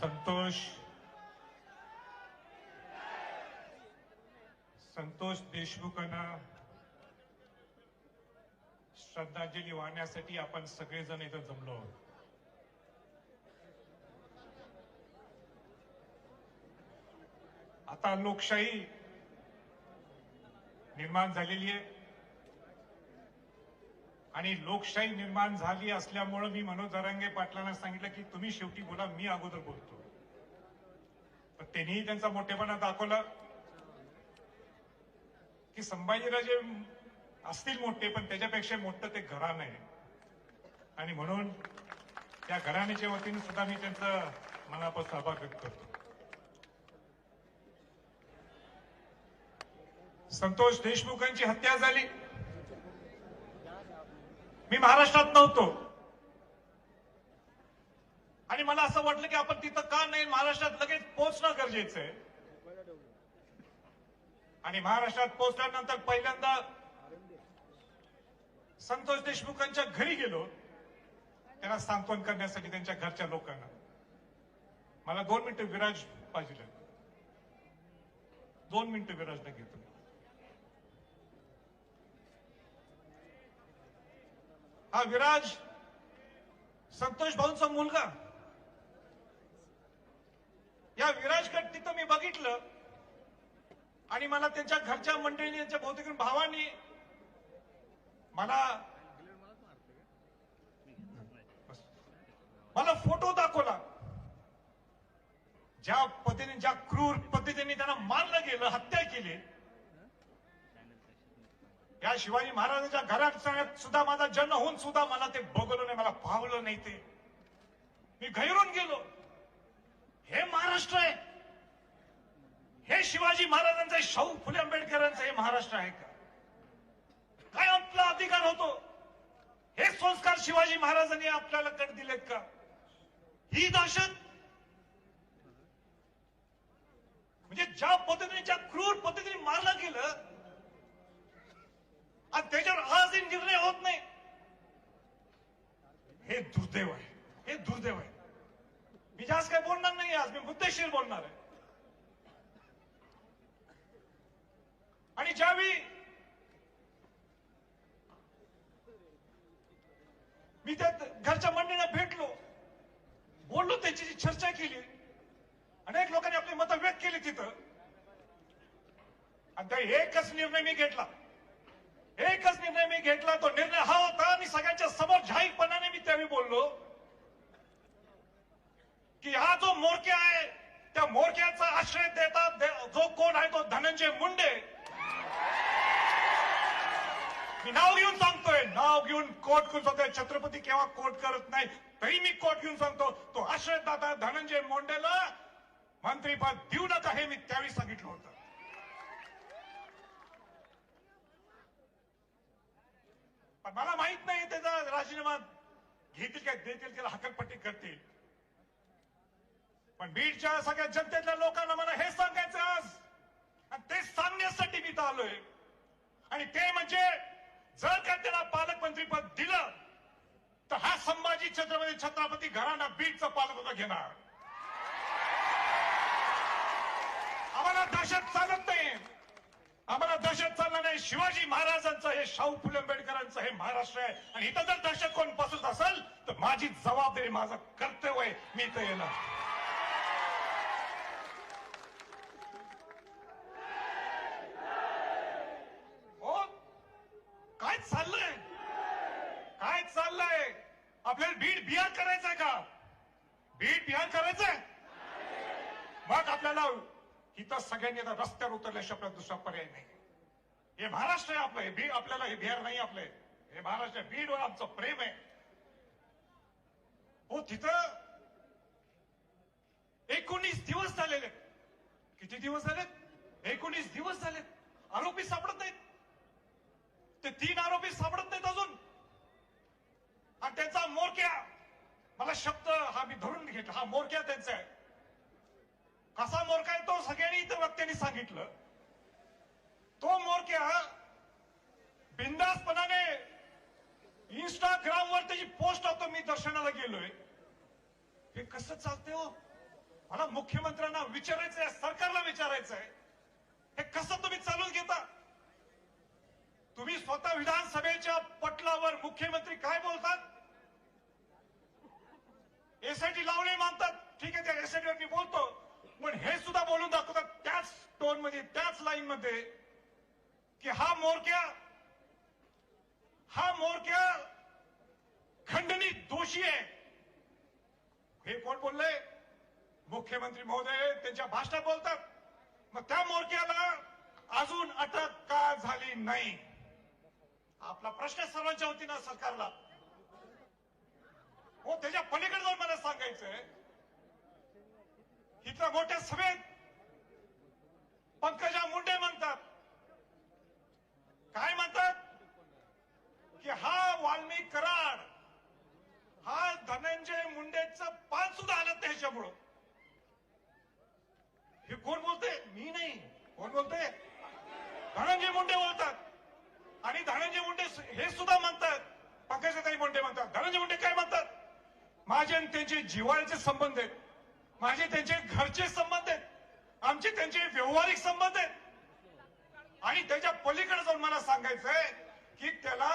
संतोष संतोष देशमुखांना श्रद्धांजली वाहण्यासाठी आपण सगळेजण इथं जमलो आहोत. आता लोकशाही निर्माण झालेली आहे. आणि लोकशाही निर्माण झाली असल्यामुळं मी मनोज जरांगे पाटलांना सांगितलं की तुम्ही शेवटी बोला मी अगोदर बोलतो. पण त्यांनीही त्यांचा मोठेपणा दाखवला की संभाजीराजे असतील मोठे पण त्याच्यापेक्षा मोठं ते घराणं आहे. आणि म्हणून त्या घराण्याच्या वतीने सुद्धा मी त्यांचा मनापासून आभार व्यक्त करतो. संतोष देशमुखांची हत्या झाली. मी महाराष्ट्रात नव्हतो. आणि मला असं वाटलं की आपण तिथं का नाही महाराष्ट्रात लगेच पोहोचणं गरजेचं आहे. आणि महाराष्ट्रात पोहोचल्यानंतर पहिल्यांदा संतोष देशमुखांच्या घरी गेलो. त्यांना सांत्वन करण्यासाठी त्यांच्या घरच्या लोकांना. मला दोन मिनिटं विराज पाहिजे. दोन मिनिटं विराजनं घेतो हा विराज संतोष भाऊंचा मुलगा. या विराजकडे तिथं मी बघितलं आणि मला त्यांच्या घरच्या मंडळीने त्यांच्या बहुतेक भावांनी मला मला फोटो दाखवला. ज्या पद्धतीने ज्या क्रूर पद्धतीने त्यांना मारलं गेलं हत्या केली या शिवाजी महाराजांच्या घरात सुद्धा माझा जन्म होऊन सुद्धा मला ते बघलो नाही मला पाहलं नाही ते. मी घैरून गेलो. हे महाराष्ट्र आहे. हे शिवाजी महाराजांचं शाहू फुले आंबेडकरांचं हे महाराष्ट्र आहे का? काय आपला अधिकार होतो? हे संस्कार शिवाजी महाराजांनी आपल्याला कट दिलेत का? ही दहशत? म्हणजे ज्या पद्धतीने ज्या क्रूर पद्धतीने मारलं गेलं आणि त्याच्यावर आजही निर्णय होत नाही. हे दुर्दैव आहे. हे दुर्दैव आहे. मी जास्त काय बोलणार नाही आज. मी मुद्देशीर बोलणार आहे. आणि ज्यावेळी मी त्या घरच्या मंडळीला भेटलो बोललो त्याची चर्चा केली अनेक लोकांनी आपली मतं व्यक्त केली तिथं आणि त्या एकच निर्णय मी घेतला एकच निर्णय मी घेतला तो निर्णय हा होता आणि सगळ्यांच्या समोर जाहीरपणाने मी त्यावेळी बोललो की हा जो मोरक्या आहे थोडक्याचा आश्रय देतात जो कोण आहे तो धनंजय मुंडे. मी नाव घेऊन सांगतोय नाव घेऊन कोट करून सांगतोय छत्रपती केव्हा कोट करत नाही तरी मी कोट घेऊन सांगतो. तो आश्रयदाता धनंजय मुंडेला मंत्रीपद देऊ नका हे मी त्यावेळी सांगितलं होतं. पण मला माहीत नाही त्याचा राजीनामा घेतील काय देतील त्याला हकलपट्टी करतील. पण बीडच्या सगळ्या जनतेतल्या लोकांना मला हे सांगायचं आज. आणि ते सांगण्यासाठी मी आलोय. आणि ते म्हणजे जर का त्याला पालकमंत्री पद दिलं तर हा संभाजी छत्रपती छत्रपती घराणा बीडचं पालकत्व घेणार. आम्हाला दहशत चालत नाही. आम्हाला दहशत चालणार नाही. शिवाजी महाराजांचं हे शाहू फुले आंबेडकरांचं हे महाराष्ट्र आहे. आणि इथं जर दहशत कोण पसरत असेल तर माझी जबाबदारी माझं कर्तव्य आहे. मी इथं येणार हो काय चाललंय काय चाललंय. आपल्याला बीड बिहार करायचंय का? बीड बिहार करायचंय? मग आपल्याला इथं सगळ्यांनी आता रस्त्यावर उतरल्याशिवाय आपल्याला दुसरा पर्याय नाही. हे महाराष्ट्र आहे आपलं हे बी आपल्याला हे बिहार नाही आपलं. हे महाराष्ट्र बीडवर आमचं प्रेम आहे. हो तिथं एकोणीस दिवस झालेले किती दिवस झालेत? एकोणीस दिवस झालेत. आरोपी सापडत नाहीत. ते तीन आरोपी सापडत नाहीत अजून. आणि त्यांचा मोरक्या मला शब्द हा मी धरून घेतला हा मोरक्या त्यांचा आहे. कसा मोरका आहे तो सगळ्यांनी इतर वक्त्यांनी सांगितलं. तो मोरक्या बिंदासपणाने इंस्टाग्रामवर त्याची पोस्ट होतो मी दर्शनाला गेलोय. हे कसं चालतंय हो? मला मुख्यमंत्र्यांना विचारायचं आहे सरकारला विचारायचं आहे. हे कसं तुम्ही चालून घेता? तुम्ही स्वतः विधानसभेच्या पटलावर मुख्यमंत्री काय बोलतात? एसआयटी लावणे मानतात ठीक आहे त्या एसआयटीवर मी बोलतो. पण हे सुद्धा बोलून दाखवतात त्याच टोनमध्ये त्याच लाईन मध्ये की हा मोरक्या हा मोरक्या खंडणी दोषी आहे. हे कोण बोलले मुख्यमंत्री महोदय त्यांच्या भाषणात बोलतात. मग त्या मोरक्याला अजून अटक का झाली नाही? आपला प्रश्न सर्वांच्या वतीनं सरकारला. हो त्याच्या पलीकडे जाऊन मला सांगायचंय. इथं मोठ्या सभेत पंकजा मुंडे म्हणतात. काय म्हणतात? की हा वाल्मिक कराड हा धनंजय मुंडेचं पान सुद्धा हलत नाही ह्याच्यामुळं हे कोण बोलते मी नाही कोण बोलते धनंजय मुंडे बोलतात आणि धनंजय मुंडे हे सुद्धा म्हणतात पंकजाताई मुंडे म्हणतात धनंजय मुंडे काय म्हणतात माझे आणि त्यांचे जिव्हाळ्याचे संबंध आहेत. माझे त्यांचे घरचे संबंध आहेत. आमचे त्यांचे व्यवहारिक संबंध आहेत. आणि त्याच्या पलीकडे जाऊन मला सांगायचंय की त्याला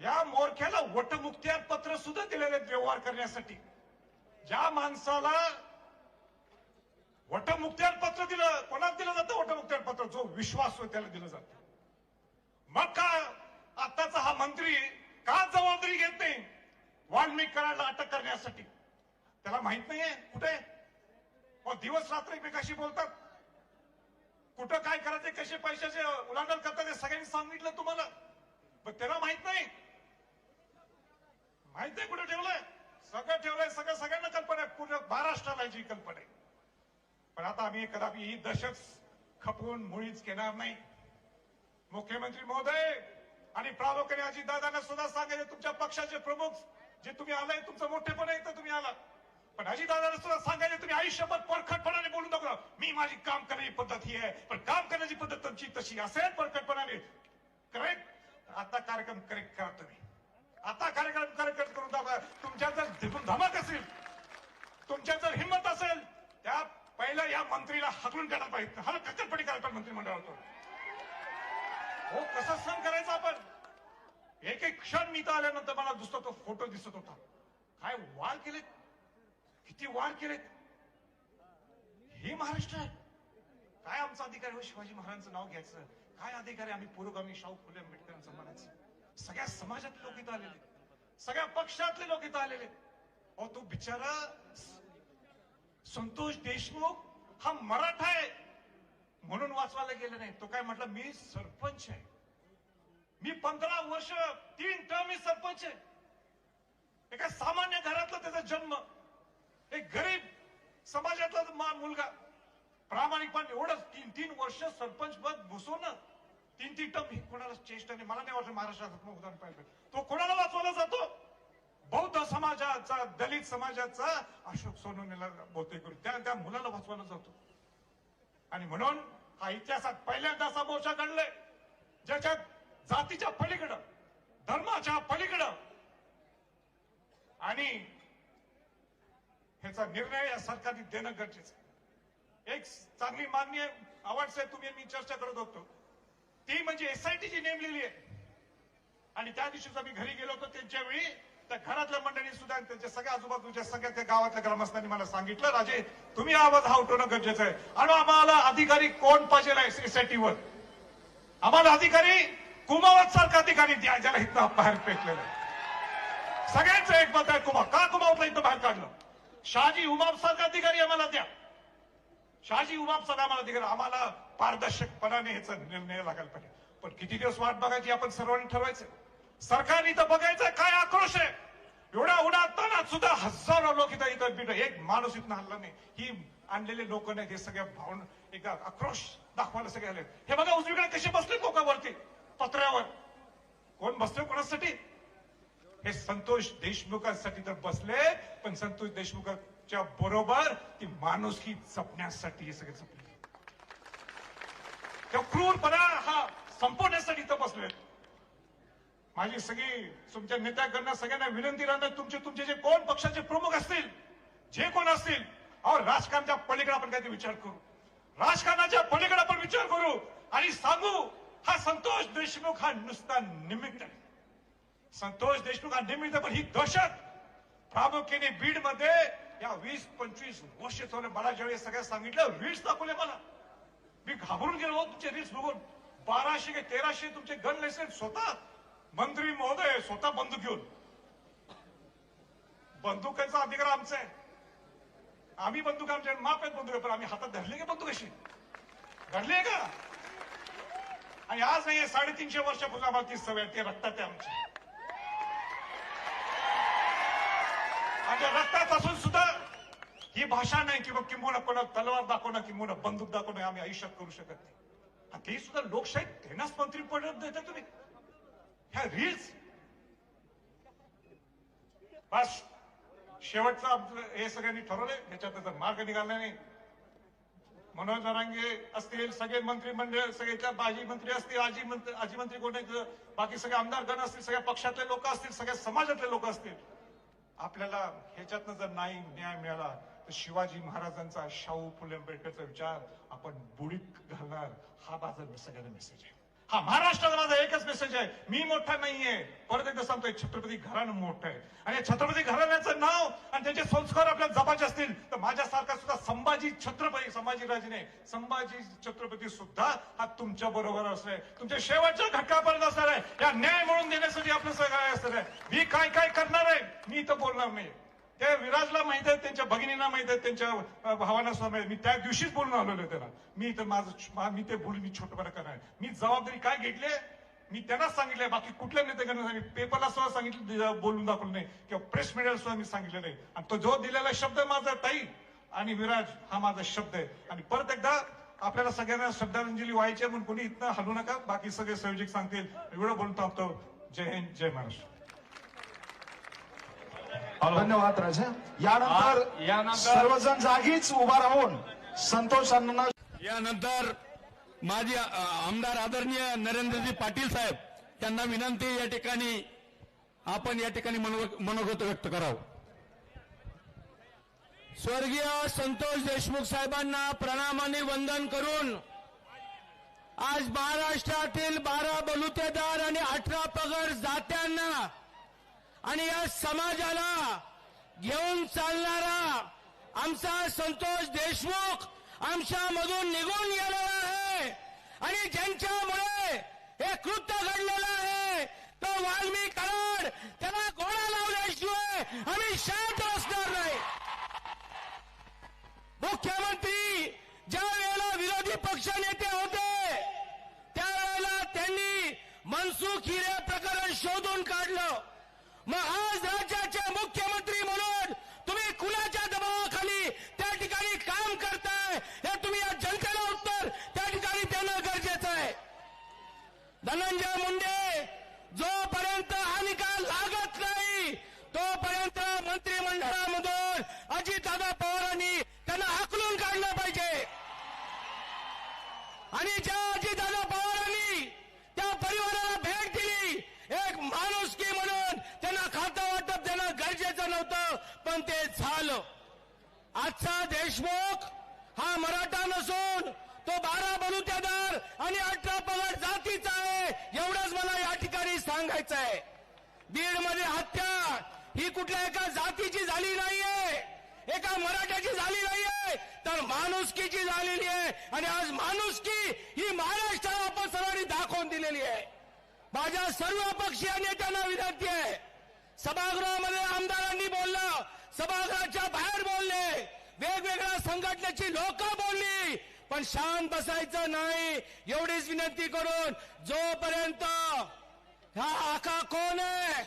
या मोरख्याला वटमुक्त्यार पत्र सुद्धा दिलेले आहेत व्यवहार करण्यासाठी. ज्या माणसाला वटमुक्त्यार पत्र दिलं कोणाला दिलं जातं वटमुक्त्यार पत्र? जो विश्वास होय त्याला दिलं जातं. मग का आताचा हा मंत्री का जबाबदारी घेत नाही? वाल्मिक कराडला अटक करण्यासाठी. त्याला माहीत नाहीये कुठे मग हो, दिवस रात्र एकमेकाशी बोलतात. कुठं काय करायचे कसे पैशाचे उल्लंघन करतात हे सगळ्यांनी सांगितलं तुम्हाला. पण त्याला माहीत नाही. माहीत नाही कुठे ठेवलंय. सगळं ठेवलंय सगळं सगळ्यांना कल्पना आहे. पूर्ण महाराष्ट्राला याची कल्पना आहे. पण आता आम्ही कदापि ही दशक खपवून मुळीच घेणार नाही. मुख्यमंत्री महोदय आणि प्रामुख्याने अजितदादांना सुद्धा सांगायचे तुमच्या पक्षाचे प्रमुख जे तुम्ही आलाय तुमचं मोठेपण आहे तर तुम्ही आला पण अजितदादांना सुद्धा सांगायचं तुम्ही आयुष्यभर परखटपणाने बोलू नका. मी माझी काम करण्याची पद्धत ही आहे. पण काम करण्याची पद्धत तुमची तशी असेल परखटपणाने. करेक्ट आता कार्यक्रम करेक्ट करा तुम्ही. आता कार्यक्रम करेक्ट करून दाखवा. तुमच्या जर धमक असेल तुमच्या जर हिंमत असेल त्या पहिल्या या मंत्रीला हकलून काढायला पाहिजे. हल कच्चटपटी करायला पाहिजे मंत्रिमंडळातून. हो कसं सण करायचं आपण? एक एक क्षण मी इथं आल्यानंतर मला दुसरा तो फोटो दिसत होता. काय वार केलेत? किती वार केलेत? हे महाराष्ट्र आहे. काय आमचा अधिकार हो शिवाजी महाराजांचं नाव घ्यायचं? काय अधिकार आहे आम्ही पुरोगामी शाहू फुले आंबेडकरांचं म्हणायचं सगळ्या समाजातले लोक इथं आलेले सगळ्या पक्षातले लोक इथं आलेले अहो तो बिचारा संतोष देशमुख हा मराठा आहे म्हणून वाचवायला गेलं नाही. तो काय म्हटलं मी सरपंच आहे. मी पंधरा वर्ष तीन टर्म मी सरपंच आहे. एका सामान्य घरातला त्याचा जन्म. एक गरीब समाजातला मान मुलगा. प्रामाणिकपणे एवढंच तीन तीन वर्ष सरपंच पद घुसवणं तीन तीन टर्म ही कोणाला चेष्टा नाही. मला नाही वाटत महाराष्ट्रात उदाहरण पाहिजे तो कोणाला वाचवला जातो? बौद्ध समाजाचा दलित समाजाचा अशोक सोनवणेला बहुतेक करू त्या त्या मुलाला वाचवला जातो. आणि म्हणून हा इतिहासात पहिल्यांदा असा मोर्चा घडलाय. ज्याच्यात जातीच्या पलीकडं धर्माच्या पलीकडं. आणि ह्याचा निर्णय या सरकारने देणं गरजेचं आहे. एक चांगली मागणी आहे साहेब तुम्ही मी चर्चा करत होतो. ती म्हणजे एसआयटी जी नेमलेली आहे. आणि त्या दिवशीच आम्ही घरी गेलो होतो त्यांच्या वेळी त्या घरातल्या मंडळी सुद्धा त्यांच्या सगळ्या आजूबाजूच्या सगळ्या त्या गावातल्या ग्रामस्थांनी मला सांगितलं राजे तुम्ही आवाज हा उठवणं गरजेचं आहे. आणि आम्हाला अधिकारी कोण पाहिजे एसआयटीवर आम्हाला अधिकारी कुमावत सारखा अधिकारी द्या ज्याला इथं बाहेर फेकलेलं आहे. सगळ्यांचं एक मत आहे कुमा का कुमावतला इथं बाहेर काढलं? शहाजी उमाप सारखा अधिकारी आम्हाला द्या. शहाजी उमाप सारखा आम्हाला अधिकारी आम्हाला पारदर्शकपणाने ह्याचा निर्णय लागायला पाहिजे. पण किती दिवस वाट बघायची आपण सर्वांनी ठरवायचं. सरकारने इथं बघायचं काय आक्रोश आहे. एवढ्या उडा तानात सुद्धा हजारो लोक इथं इथं बिट एक माणूस इथं हल्ला नाही. ही आणलेले लोक नाहीत. हे सगळ्या भावना एक आक्रोश दाखवायला सगळे आले. हे बघा उजवीकडे कसे बसले लोकांवरती पत्र्यावर कोण बसले कोणासाठी? हे संतोष देशमुखांसाठी तर बसले पण संतोष देशमुखांच्या बरोबर ती माणुसकी जपण्यासाठी हे सगळे जपले. त्या क्रूरपणा हा संपवण्यासाठी इथं बसले. माझी सगळी तुमच्या नेत्याकडनं सगळ्यांना विनंती राहणार तुमचे तुमचे जे कोण पक्षाचे प्रमुख असतील जे कोण असतील अहो राजकारणाच्या पलीकडे आपण काहीतरी विचार करू. राजकारणाच्या पलीकडे आपण विचार करू आणि सांगू हा संतोष देशमुख हा नुसता निमित्त संतोष देशमुख हा निमित्त पण ही दहशत प्रामुख्याने बीडमध्ये या वीस पंचवीस वर्ष चालू मला ज्यावेळी सगळ्या सांगितलं रील्स दाखवले मला. मी घाबरून गेलो हो, तुमचे रील्स बघून बाराशे की तेराशे तुमचे गन लायसन्स स्वतः. मंत्री महोदय स्वतः बंदूक घेऊन. बंदुकांचा अधिकार आमचा आहे. आम्ही बंदूक आमच्या माप आहेत बंदूक पण आम्ही हातात धरले का बंदूक अशी. धरले का? आणि आज नाही साडेतीनशे वर्ष आम्हाला ती सवय ते रक्तात आहे आमच्या आमच्या रक्तात असून सुद्धा ही भाषा नाही किंवा किंबहुना कोणा तलवार दाखवणं किंबहुना बंदूक दाखवणं आम्ही आयुष्यात करू शकत नाही. आणि ते सुद्धा लोकशाहीत त्यांनाच मंत्री पद देता तुम्ही. ह्या रील्स बस. शेवटचं हे सगळ्यांनी ठरवलंय याच्यात मार्ग निघाला नाही. मनोज जरांगे असतील सगळे मंत्रिमंडळ सगळे बाजी मंत्री असतील आजी मंत्री आजी मंत्री कोण बाकी सगळे आमदार गण असतील सगळ्या पक्षातले लोक असतील सगळ्या समाजातले लोक असतील. आपल्याला ह्याच्यातनं जर नाही न्याय मिळाला तर शिवाजी महाराजांचा शाहू फुले आंबेडकरचा विचार आपण बुडीत घालणार. हा माझा सगळ्यांना मेसेज आहे. हा महाराष्ट्राचा माझा एकच मेसेज आहे. मी मोठा नाहीये. परत एकदा सांगतोय छत्रपती घराणं मोठं आहे. आणि छत्रपती घराण्याचं नाव आणि त्यांचे संस्कार आपल्या जपाचे असतील तर माझ्यासारखा सुद्धा संभाजी छत्रपती संभाजी राजेने. संभाजी छत्रपती सुद्धा हा तुमच्या बरोबर असणार आहे. तुमच्या शेवटच्या घटकापर्यंत असणार आहे. या न्याय म्हणून देण्यासाठी आपलं सगळं असणार आहे. मी काय काय करणार आहे? मी इथं बोलणार नाही. ते विराजला माहीत आहे त्यांच्या भगिनींना माहीत आहे त्यांच्या भावांना सुद्धा माहीत मी त्या दिवशीच बोलून आलेलो त्याला. मी तर माझं मी ते बोलून मी छोट करणार मी जबाबदारी काय घेतली मी त्यांनाच सांगितलंय. बाकी कुठल्या नेत्याकडे सांगितलं? पेपरला सुद्धा सांगितलं बोलून दाखवलं नाही. किंवा प्रेस मीडियाला सुद्धा मी सांगितलं नाही. आणि तो जो दिलेला शब्द माझा ताई. आणि विराज हा माझा शब्द आहे. आणि परत एकदा आपल्याला सगळ्यांना श्रद्धांजली व्हायची आहे म्हणून कोणी इथनं हलू नका. बाकी सगळे संयोजक सांगतील. एवढं बोलून थांबतो. जय हिंद जय महाराष्ट्र. धन्यवाद राजा. यानंतर सर्वजण जागीच उभा राहून संतोष अण्णा यानंतर माजी आमदार आदरणीय नरेंद्रजी पाटील साहेब त्यांना विनंती या ठिकाणी आपण या ठिकाणी मनो- मनोगत व्यक्त करावं. स्वर्गीय संतोष देशमुख साहेबांना प्रणामाने वंदन करून आज महाराष्ट्रातील बारा बलुतेदार आणि अठरा पगड जात्यांना आणि या समाजाला घेऊन चालणारा आमचा संतोष देशमुख आमच्यामधून निघून गेलेला आहे. आणि ज्यांच्यामुळे हे कृत्य घडलेलं आहे तो वाल्मी कराड त्याला गोळा लावल्याशिवाय आम्ही शांत असणार नाही. मुख्यमंत्री ज्या वेळेला विरोधी पक्ष नेते होते त्यावेळेला त्यांनी मनसुख हिरे मग आज राज्याचे मुख्यमंत्री म्हणून तुम्ही कुणाच्या दबावाखाली त्या ठिकाणी काम करताय हे तुम्ही या जनतेला उत्तर त्या ठिकाणी देणं गरजेचं आहे. धनंजय मुंडे जोपर्यंत हा निकाल लागत नाही तोपर्यंत मंत्रिमंडळामधून अजितदादा पवारांनी त्यांना हाकलून काढलं पाहिजे आणि ज्या अजितदादा पवारांनी त्या परिवाराला भेट दिली एक माणुसकी म्हणून त्यांना खातं वाटप देणं गरजेचं नव्हतं पण ते झालं आजचा देशमुख हा मराठा नसून तो बारा बलुतेदार आणि अठरा पगार जातीचा आहे. एवढंच मला या ठिकाणी सांगायचं आहे. बीडमध्ये हत्या ही कुठल्या एका जातीची झाली नाहीये. एका मराठ्याची झाली नाहीये. तर माणुसकीची झालेली आहे. आणि आज माणुसकी ही महाराष्ट्राला आपण सर्वांनी दाखवून दिलेली आहे. माझ्या सर्व पक्षीय नेत्यांना विनंती आहे. सभागृहामध्ये आमदारांनी बोललं. सभागृहाच्या बाहेर बोलले. वेगवेगळ्या संघटनेची लोक बोलली. पण शांत बसायचं नाही. एवढीच विनंती करून जोपर्यंत हा आका कोण आहे?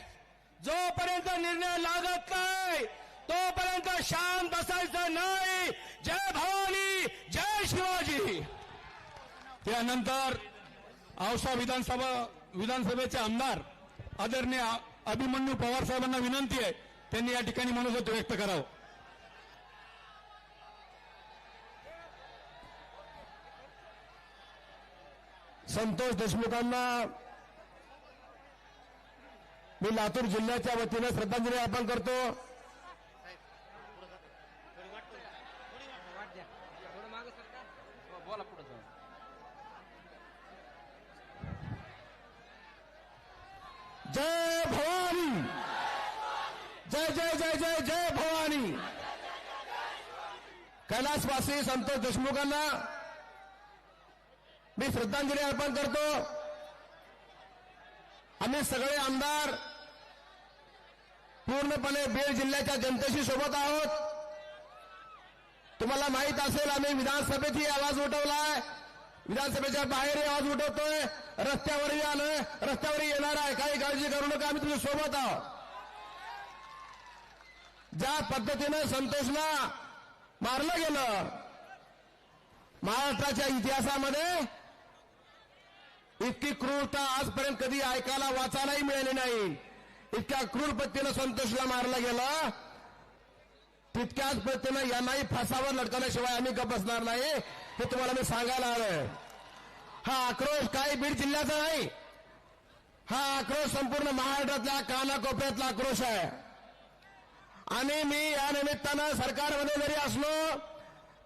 जोपर्यंत निर्णय लागत नाही तोपर्यंत शांत बसायचं नाही. जय भवानी जय शिवाजी. त्यानंतर औसा विधानसभा विधानसभेचे आमदार आदरणीय अभिमन्यू पवार साहेबांना विनंती आहे. त्यांनी या ठिकाणी मनोगत व्यक्त करावं. संतोष देशमुखांना मी लातूर जिल्ह्याच्या वतीनं श्रद्धांजली अर्पण करतो. जय भवानी! जय जय जय जय जय भवानी! कैलासवासी संतोष देशमुखांना मी श्रद्धांजली अर्पण करतो. आम्ही सगळे आमदार पूर्णपणे बीड जिल्ह्याच्या जनतेशी सोबत आहोत. तुम्हाला माहीत असेल आम्ही विधानसभेतही आवाज उठवलाय. विधानसभेच्या बाहेरही आवाज उठवतोय. रस्त्यावरही आलोय. रस्त्यावरही येणार आहे. काही काळजी करू नका. आम्ही तुमच्यासोबत आहोत. ज्या पद्धतीनं संतोषला मारलं गेलं महाराष्ट्राच्या इतिहासामध्ये इतकी क्रूरता आजपर्यंत कधी ऐकायला वाचायलाही मिळाली नाही. इतक्या क्रूर पद्धतीनं संतोषला मारला गेला. तितक्याच पद्धतीनं यांनाही फासावर लटकवल्याशिवाय आम्ही गप बसणार नाही. हे तुम्हाला मी सांगायला आलोय. हा आक्रोश काही बीड जिल्ह्याचा नाही. हा आक्रोश संपूर्ण महाराष्ट्रातल्या कानाकोपऱ्यातला आक्रोश आहे. आणि मी या निमित्तानं सरकारमध्ये जरी असलो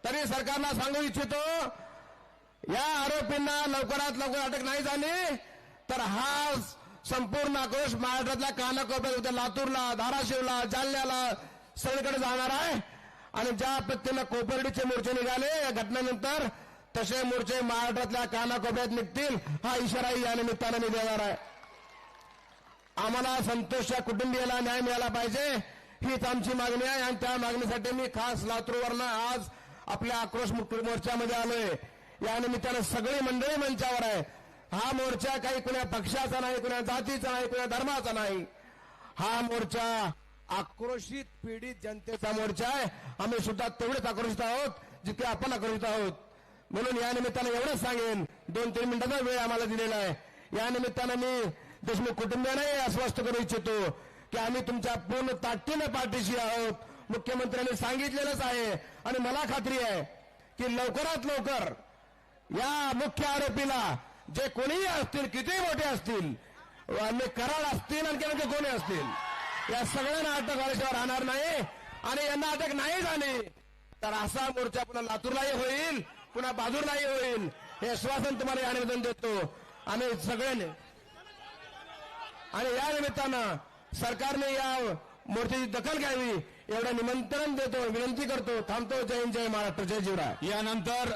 तरी सरकारला सांगू इच्छितो या आरोपींना लवकरात लवकर अटक नाही झाली तर हा संपूर्ण आक्रोश महाराष्ट्रातल्या कानाकोपऱ्यात उद्या लातूरला धाराशिवला जालन्याला सगळीकडे जाणार आहे. आणि ज्या पद्धतीनं कोपर्डीचे मोर्चे निघाले या घटनेनंतर तसे मोर्चे महाराष्ट्रातल्या कानाकोपऱ्यात निघतील हा इशाराही या निमित्तानं मी देणार आहे. आम्हाला संतोषच्या कुटुंबियाला न्याय मिळाला पाहिजे हीच आमची मागणी आहे. आणि त्या मागणीसाठी मी खास लातूरवरनं आज आपल्या आक्रोश मोर्चामध्ये आलोय. या निमित्तानं सगळी मंडळी मंचावर आहे. हा मोर्चा काही कुण्या पक्षाचा नाही कुण्या जातीचा नाही कुण्या धर्माचा नाही. हा मोर्चा आक्रोशित पीडित जनतेचा मोर्चा आहे. आम्ही सुद्धा तेवढेच आक्रोशित आहोत जितके आपण आक्रोशित आहोत. म्हणून या निमित्तानं एवढंच सांगेन. दोन तीन मिनिटाचा वेळ आम्हाला दिलेला आहे. या निमित्तानं मी देशमुख कुटुंबियांनाही आश्वस्त करू इच्छितो की आम्ही तुमच्या पूर्ण ताकदीनं पाठीशी आहोत. मुख्यमंत्र्यांनी सांगितलेलंच आहे. आणि मला खात्री आहे की लवकरात लवकर या मुख्य आरोपीला जे कोणीही असतील कितीही मोठे असतील आणि कराड असतील आणखी आणखी कोणी असतील या सगळ्यांना अटक झाल्याशिवाय राहणार नाही आणि यांना अटक नाही झाली तर असा मोर्चा पुन्हा लातूरलाही होईल पुन्हा बाजूरलाही होईल हे आश्वासन तुम्हाला या निवेदन देतो. आणि सगळ्यांनी आणि या निमित्तानं सरकारने या मोर्चाची दखल घ्यावी एवढं निमंत्रण देतो विनंती करतो. थांबतो. जय हिंद, जय महाराष्ट्र जय जीवराय. यानंतर